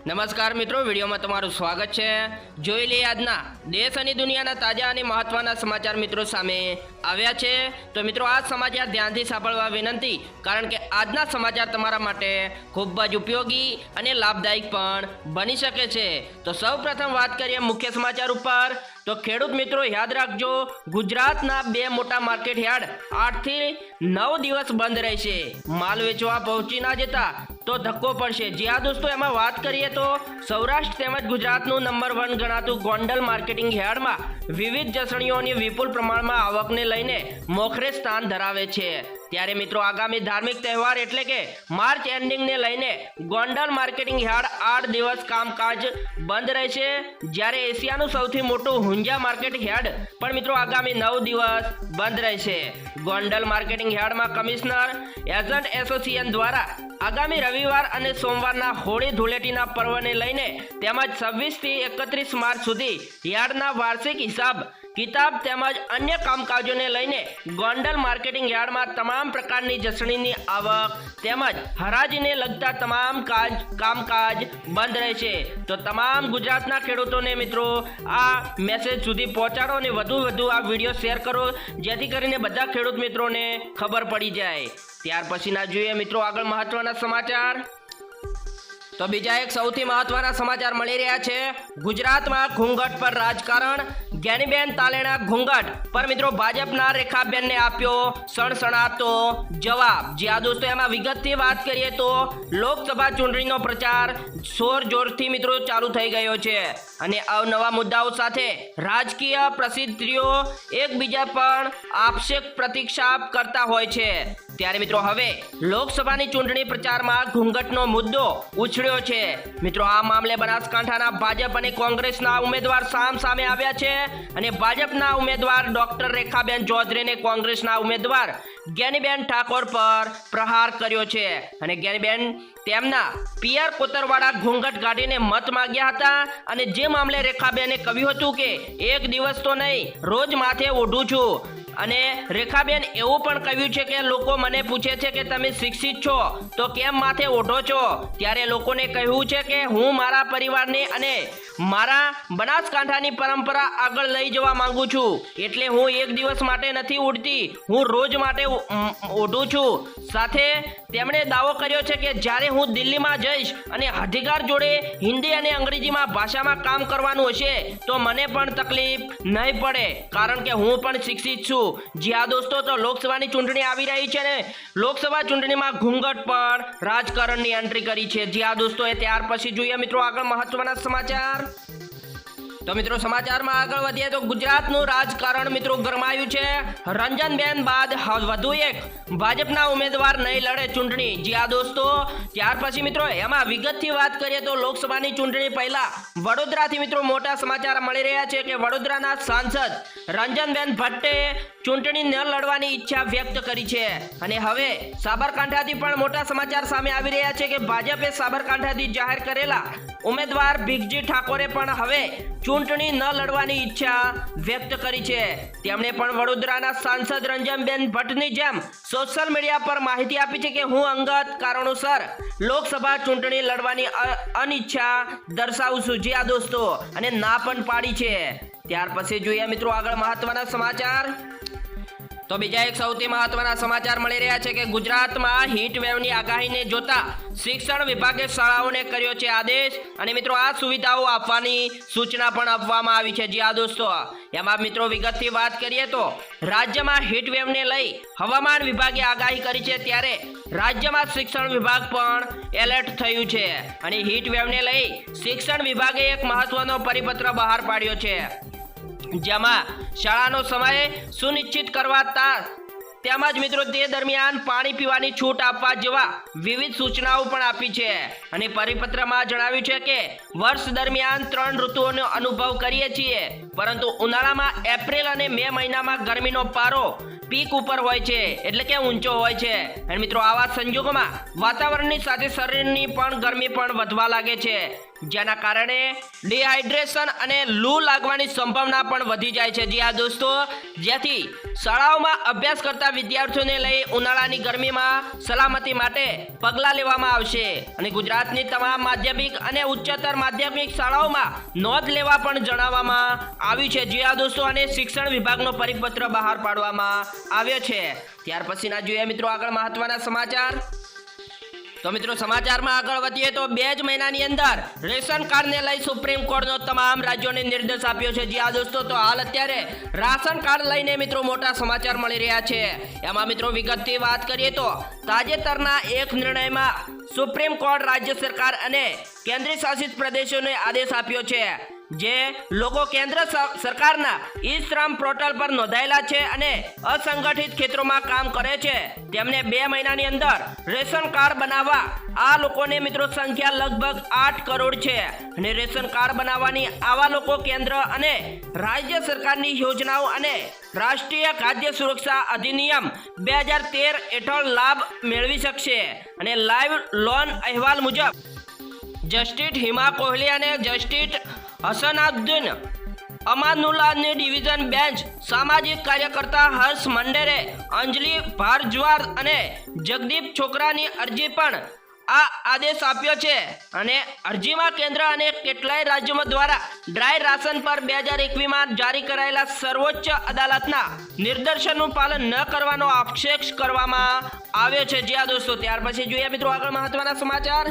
નમસ્કાર મિત્રો, વિડીયોમાં તમારું સ્વાગત છે. જોઈ લઈએ આજના દેશ અને દુનિયાના તાજા અને મહત્વના સમાચાર મિત્રો સામે આવ્યા છે. તો મિત્રો, આ સમાચાર ધ્યાનથી સાંભળવા વિનંતી, કારણ કે આજના સમાચાર તમારા માટે ખૂબ જ ઉપયોગી અને લાભદાયક પણ બની શકે છે. તો સૌપ્રથમ વાત કરીએ મુખ્ય સમાચાર ઉપર. તો ખેડૂત મિત્રો, યાદ રાખજો, ગુજરાતના બે મોટા માર્કેટ યાર્ડ આઠથી નવ દિવસ બંધ રહેશે. માલ વેચવા પહોંચી ના જતા તો ધક્કો પડશે. જ્યાં દોસ્તો, એમાં વાત કરીએ તો સૌરાષ્ટ્ર તેમજ ગુજરાતનું નંબર વન ગણાતું ગોંડલ માર્કેટિંગ યાર્ડમાં વિવિધ જસણીઓની વિપુલ પ્રમાણમાં આવકને લઈને મોખરે સ્થાન ધરાવે છે. ત્યારે મિત્રો આગામી ધાર્મિક તહેવાર એટલે કે માર્ચ એન્ડિંગને લઈને ગોંડલ માર્કેટિંગ યાર્ડ આઠ દિવસ કામકાજ બંધ રહેશે. જ્યારે એશિયાનું સૌથી મોટું હુંજા માર્કેટ યાર્ડ પણ મિત્રો આગામી નવ દિવસ બંધ રહેશે. ગોંડલ માર્કેટિંગ યાર્ડમાં કમિશનર એજન્ટ એસોસિએશન દ્વારા આગામી રવિવાર અને સોમવારના હોળી ધૂળેટીના પર્વને લઈને તેમજ છવ્વીસથી એકત્રીસ માર્ચ સુધી યાર્ડના વાર્ષિક હિસાબ કિતાબ તેમજ અન્ય કામકાજોને લઈને ગોંડલ માર્કેટિંગ યાર્ડમાં તમામ પ્રકારની જસણીની આવક તેમજ હરાજીને લગતા તમામ કાજ, કામકાજ બંધ રહેશે તો તમામ ગુજરાતના ખેડૂતોને મિત્રો, આ મેસેજ સુધી પહોંચાડો અને વધુ વધુ આ વીડિયો શેર કરો, જેથી કરીને બધા ખેડૂત મિત્રોને ખબર પડી જાય. ત્યાર પછીના જોઈએ મિત્રો આગળ મહત્વના સમાચાર. તો બીજા એક સૌથી મહત્વના સમાચાર મળી રહ્યા છે. ગુજરાતમાં ઘૂંઘટ પર રાજકારણ જ્ઞાનીબેન તાલેણા ઘોંઘટ પર મિત્રો ભાજપના રેખાબેનને આપ્યો સણસણાતો જવાબ. જ્યાં દોસ્તો એમાં વિગતથી વાત કરીએ તો લોકસભા ચૂંટણીનો પ્રચાર જોર જોરથી મિત્રો ચાલુ થઈ ગયો છે. અને અવનવા મુદ્દાઓ સાથે રાજકીય પ્રસિદ્ધિઓ એકબીજા પણ આક્ષેપ પ્રતિક્ષાપ કરતા હોય છે. ત્યારે મિત્રો હવે લોકસભાની ચૂંટણી પ્રચારમાં ઘૂંઘટનો મુદ્દો ઉછળ્યો છે. મિત્રો, આ મામલે બનાસકાંઠાના ભાજપ અને કોંગ્રેસના ઉમેદવાર સામ સામે આવ્યા છે અને ભાજપના ઉમેદવાર ડોક્ટર રેખાબેન ચૌધરીને કોંગ્રેસના ઉમેદવાર જ્ઞાનીબેન ઠાકોર પર પ્રહાર કર્યો છે. અને જ્ઞાનીબેન તેમના પિયર કોતરવાળા ઘૂંઘટ કાઢીને મત માગ્યા હતા અને જે મામલે રેખાબેને કહ્યું હતું કે, એક દિવસ તો નહીં, રોજ માથે ઓઢું છું. અને રેખાબેન એવું પણ કહ્યું છે કે, લોકો મને પૂછે છે કે તમે શિક્ષિત છો, તો કેમ માથે ઓઢો છો? ત્યારે લોકોને કહ્યું છે કે હું મારા પરિવારને અને મારા બનાસકાંઠાની પરંપરા આગળ લઈ જવા માંગુ છું. એટલે હું એક દિવસ માટે નથી ઉડતી. હું રોજ માટે ઉડું છું. સાથે તેમણે દાવો કર્યો છે કે જ્યારે હું દિલ્હીમાં જઈશ અને અધિકાર જોડે હિન્દી અને અંગ્રેજીમાં ભાષામાં કામ કરવાનું હશે, તો મને પણ તકલીફ નહીં પડે. કારણ કે હું પણ શિક્ષિત છું. જી હા દોસ્તો, તો લોકસભાની ચૂંટણી આવી રહી છે ને? લોકસભા ચૂંટણીમાં ઘૂંઘટ પણ રાજકારણની એન્ટ્રી કરી છે. જી હા દોસ્તો, એ ત્યાર પછી જોઈએ મિત્રો આગળ મહત્વના સમાચાર. તો મિત્રો સમાચારમાં આગળ વધીએ તો ગુજરાતનું રાજકારણ મિત્રો ગરમાયું છે. રંજનબેન બાદ વધુ એક. ભાજપના ઉમેદવાર નહીં લડે ચૂંટણી. જી આ દોસ્તો, ત્યાર પછી મિત્રો એમાં વિગતથી વાત કરીએ તો લોકસભાની ચૂંટણી પહેલા વડોદરાથી મિત્રો મોટા સમાચાર મળી રહ્યા છે કે વડોદરાના સાંસદ રંજનબેન ભટ્ટે ચૂંટણી ન લડવાની ઈચ્છા વ્યક્ત કરી છે. અને હવે સાબરકાંઠાથી પણ મોટા સમાચાર સામે આવી રહ્યા છે કે ભાજપે સાબરકાંઠાથી જાહેર કરેલા ઉમેદવાર ભીખજી ઠાકોરે પણ હવે ચૂંટણી ન લડવાની ઈચ્છા વ્યક્ત કરી છે. તેમણે પણ વડોદરાના સાંસદ રંજનબેન ભટ્ટની જેમ સોશિયલ મીડિયા પર માહિતી આપી છે કે હું અંગત કારણોસર લોકસભા ચૂંટણી લડવાની અનિચ્છા દર્શાવું છું. જી આ દોસ્તો, અને ના પણ પાડી છે. ત્યાર પછી જોઈએ મિત્રો આગળ મહત્વના સમાચાર. તો બીજા એક સૌથી મહત્વના સમાચાર મળી રહ્યા છે કે ગુજરાતમાં હીટ વેવની આગાહીને જોતા શિક્ષણ વિભાગે શાળાઓને કર્યો છે આદેશ. અને મિત્રો, આ સુવિધાઓ આપવાની સૂચના પણ આપવામાં આવી છે. જી આ દોસ્તો. એમાં મિત્રો, વિગતથી વાત કરીએ તો રાજ્યમાં હીટ વેવને લઈ હવામાન વિભાગે આગાહી કરી છે ત્યારે રાજ્યમાં શિક્ષણ વિભાગ પણ એલર્ટ થયું છે. અને હીટ વેવને લઈ શિક્ષણ વિભાગે એક મહત્વનો પરિપત્ર બહાર પાડ્યો છે. જેમાં શાળાનો સમય સુનિશ્ચિત કરવા તેમજ મિત્રો તે દરમિયાન પાણી પીવાની છૂટ આપવા જેવા વિવિધ સૂચનાઓ પણ આપી છે. અને પરિપત્રમાં જણાવ્યું છે કે, વર્ષ દરમિયાન ત્રણ ઋતુઓનો અનુભવ કરીએ છીએ. પરંતુ ઉનાળામાં એપ્રિલ અને મે મહિનામાં ગરમીનો પારો પીક ઉપર હોય છે, એટલે કે ઊંચો હોય છે. અને મિત્રો આવા સંજોગોમાં વાતાવરણની સાથે શરીરની પણ ગરમી પણ વધવા લાગે છે. જેના કારણે ડિહાઇડ્રેશન અને લૂ લાગવાની સંભાવના પણ વધી જાય છે. જી આ દોસ્તો. જેથી શાળાઓમાં અભ્યાસ કરતા વિદ્યાર્થીઓને લઈ ઉનાળાની ગરમીમાં સલામતી માટે પગલાં લેવામાં આવશે. અને ગુજરાતની તમામ માધ્યમિક અને ઉચ્ચતર માધ્યમિક શાળાઓમાં નોંધ લેવા પણ જણાવવામાં આવ્યું છે. જી આ દોસ્તો, અને શિક્ષણ વિભાગનો પરિપત્ર બહાર પાડવામાં આવ્યો છે. ત્યાર પછીના જોઈએ મિત્રો આગળ મહત્વના સમાચાર. તો મિત્રો સમાચારમાં આગળ વધીએ તો બે જ મહિનાની અંદર રેશન કાર્ડને લઈ સુપ્રીમ કોર્ટનો તમામ રાજ્યોને નિર્દેશ આપ્યો છે. જ્યાં દોસ્તો, તો હાલ અત્યારે રાશન કાર્ડ લઈને મિત્રો મોટા સમાચાર મળી રહ્યા છે. એમાં મિત્રો વિગતથી વાત કરીએ તો તાજેતરના એક નિર્ણયમાં સુપ્રીમ કોર્ટ રાજ્ય સરકાર અને કેન્દ્રીય શાસિત પ્રદેશોને આદેશ આપ્યો છે. જે લોકો કેન્દ્ર સરકારના ઈ શ્રમ પોર્ટલ પર નોંધાયેલા છે અને અસંગઠિત ક્ષેત્રોમાં કામ કરે છે. તેમને બે મહિનાની અંદર રેશન કાર્ડ બનાવવા આ લોકોને મિત્રો સંખ્યા લગભગ આઠ કરોડ છે. અને રેશન કાર્ડ બનાવવાની આવા લોકો કેન્દ્ર અને રાજ્ય સરકારની યોજનાઓ અને રાષ્ટ્રીય ખાદ્ય સુરક્ષા અધિનિયમ બે હજાર તેર હેઠળ લાભ મેળવી શકશે. અને લાઈવ લોન અહેવાલ મુજબ જસ્ટિસ હિમા કોહલી અને જસ્ટિસ હસનાઉદ્દીન અમાનુલ્લાની ડિવિઝન બેન્ચ સામાજિક કાર્યકર્તા હર્ષ મંડેરે, અંજલિ ભારજવાર અને જગદીપ છોકરાની અરજી પણ આ આદેશ આપ્યો છે. અને અરજીમાં કેન્દ્ર અને કેટલાય રાજ્યો દ્વારા ડ્રાય રાશન પર બે હજાર એકવીસમાં જારી કરાયેલા સર્વોચ્ચ અદાલતના નિર્દેશનનું પાલન ન કરવાનો આક્ષેપ કરવામાં આવ્યો છે. જ્યાં દોસ્તો, ત્યાર પછી જોઈએ મિત્રો આગળ મહત્વના સમાચાર.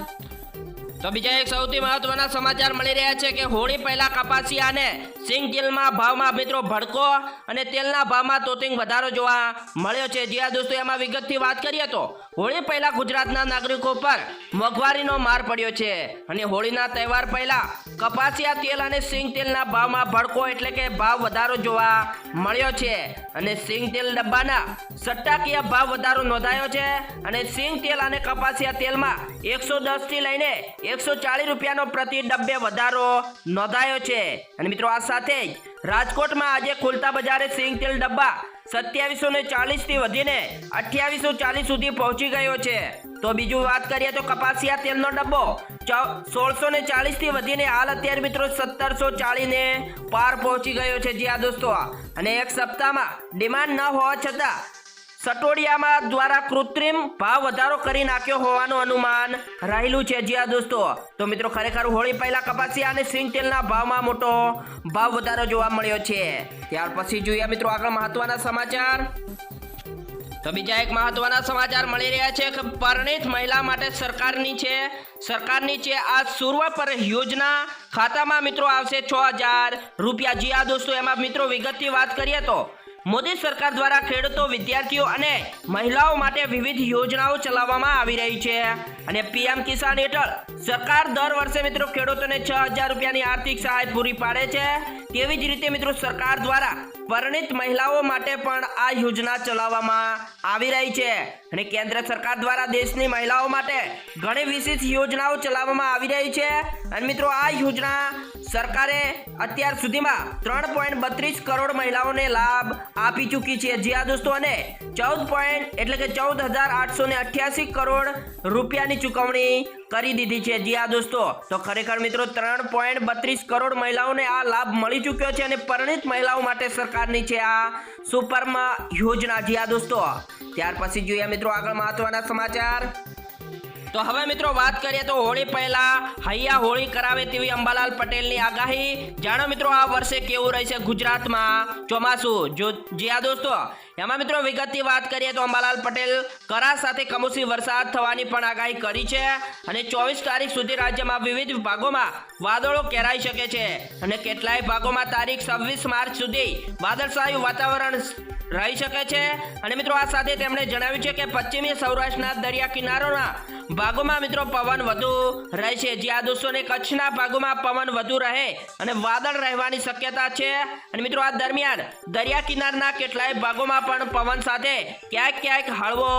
તો બીજા એક સૌથી મહત્વના સમાચાર મળી રહ્યા છે કે હોળી પહેલા કપાસિયાને સિંગ તેલમાં ભાવમાં મિત્રો ભડકો અને તેલના ભાવમાં તોતિંગ વધારો જોવા મળ્યો છે. જ્યાં દોસ્તો, એમાં વિગતથી વાત કરીએ તો હોળી પહેલા ગુજરાતના નાગરિકો પર મોંઘવારીનો માર પડ્યો છે. અને હોળીના તહેવાર પહેલા કપાસિયા તેલ અને સિંગ તેલના ભાવમાં ભડકો એટલે કે ભાવ વધારો જોવા મળ્યો છે. અને સિંગ તેલ ડબ્બાના સટ્ટાકીય ભાવ વધારો નોંધાયો છે. અને સિંગ તેલ અને કપાસિયા તેલમાં એકસો દસથી લઈને એકસો ચાલીસ રૂપિયાનો પ્રતિ ડબ્બે વધારો નોંધાયો છે. અને મિત્રો, આ સાથે જ રાજકોટમાં આજે ખુલતા બજારે સિંગ તેલ ડબ્બા સત્યાવીસો ને ચાલીસથી વધીને અઠ્યાવીસો ચાલીસ સુધી પહોંચી ગયો છે. તો બીજું વાત કરીએ તો કપાસિયા તેલનો ડબ્બો સોળસો ને ચાલીસથી વધીને હાલ અત્યારે મિત્રો સત્તરસો ચાલીસ ને પાર પહોંચી ગયો છે. જ્યાં દોસ્તો, અને એક સપ્તાહમાં ડિમાન્ડ ન હોવા છતાં સટોડિયામાં દ્વારા કૃત્રિમ ભાવ વધારો કરી નાખ્યો હોવાનું અનુમાન રહેલું છે જી દોસ્તો. તો મિત્રો ખરેખર હોળી પહેલા કપાસિયા અને સિંગ તેલના ભાવમાં મોટો ભાવ વધારો જોવા મળ્યો છે. ત્યાર પછી જોઈએ મિત્રો આગળ મહત્વના સમાચાર. તો બીજા એક મહત્વના સમાચાર મળી રહ્યા છે કે પરણિત મહિલા માટે સરકારની છે સરકારની છે આ સૂર્વ પર યોજના ખાતામાં મિત્રો આવશે છ હજાર રૂપિયા. જી આ દોસ્તો, એમાં મિત્રો વિગતથી વાત કરીએ તો મોદી સરકાર દ્વારા ખેડૂતો, વિદ્યાર્થીઓ અને મહિલાઓ માટે વિવિધ યોજનાઓ ચલાવવામાં આવી રહી છે. અને પીએમ કિસાન હેઠળ સરકાર દર વર્ષે મિત્રો ખેડૂતોને છ હજાર રૂપિયાની આર્થિક સહાય પૂરી પાડે છે. તેવી જ રીતે મિત્રો સરકાર દ્વારા પરિણીત મહિલાઓ માટે પણ આ યોજના ચલાવવામાં આવી રહી છે. અને કેન્દ્ર સરકાર દ્વારા દેશની મહિલાઓ માટે ઘણી વિશેષ યોજનાઓ ચલાવવામાં આવી રહી છે. અને મિત્રો, આ યોજના સરકારે અત્યાર સુધીમાં ત્રણ પોઈન્ટ બત્રીસ કરોડ મહિલાઓને લાભ આપી ચૂકી છે. જી આ દોસ્તો, અને ચૌદ પોઈન્ટ એટલે કે ચૌદ હજાર આઠસો ને અઠ્યાસી કરોડ રૂપિયાની ચૂકવણી કરી દીધી છે. જી આ દોસ્તો, તો ખરેખર મિત્રો, ત્રણ પોઈન્ટ બત્રીસ કરોડ મહિલાઓને આ લાભ મળી ચૂક્યો છે અને પરિણિત મહિલાઓ માટે સરકારની છે આ સુપરમાં યોજના. જી આ દોસ્તો ત્યાર પછી જોઈએ મિત્રો આગળ મહત્વના સમાચાર. તો હવે મિત્રો વાત કરીએ તો હોળી પહેલા હૈયા હોળી કરાવે તેવી અંબાલાલ પટેલની આગાહી. જાણો મિત્રો આ વર્ષે કેવું રહેશે ગુજરાતમાં? ચોમાસું. જો જી દોસ્તો એમાં મિત્રો વિગતની વાત કરીએ તો અંબાલાલ પટેલ કરા સાથે કમોસમી વરસાદ થવાની પણ આગાહી કરી છે અને ચોવીસ તારીખ સુધી રાજ્યમાં વિવિધ ભાગોમાં વાદળો કેરાઈ શકે છે અને કેટલાય ભાગોમાં તારીખ છવ્વીસ માર્ચ સુધી વાદળછાયું વાતાવરણ રહી શકે છે. અને મિત્રો આ સાથે તેમણે જણાવ્યું છે કે પશ્ચિમી સૌરાષ્ટ્રના દરિયા કિનારોના ભાગોમાં મિત્રો પવન વધુ રહેશે જ્યાં દોસ્તોને કચ્છના ભાગોમાં પવન વધુ રહે અને વાદળ રહેવાની શક્યતા છે. અને મિત્રો આ દરમિયાન દરિયા કિનારના કેટલાય ભાગોમાં પણ પવન સાથે ક્યાંક ક્યાંક હળવો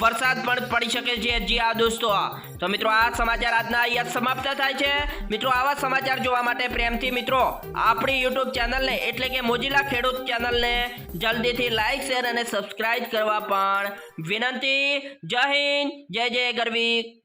વરસાદ પણ પડી શકે છે જી આ દોસ્તો. તો મિત્રો, આ સમાચાર આજના અહીંયા સમાપ્ત થાય છે. મિત્રો, આવા સમાચાર જોવા માટે પ્રેમથી મિત્રો, આપણી યુટ્યુબ ચેનલને એટલે કે મોજીલા ખેડૂત ચેનલને જલ્દીથી લાઈક, શેર અને સબસ્ક્રાઇબ કરવા પણ વિનંતી. જય હિન્દ, જય જય ગરવી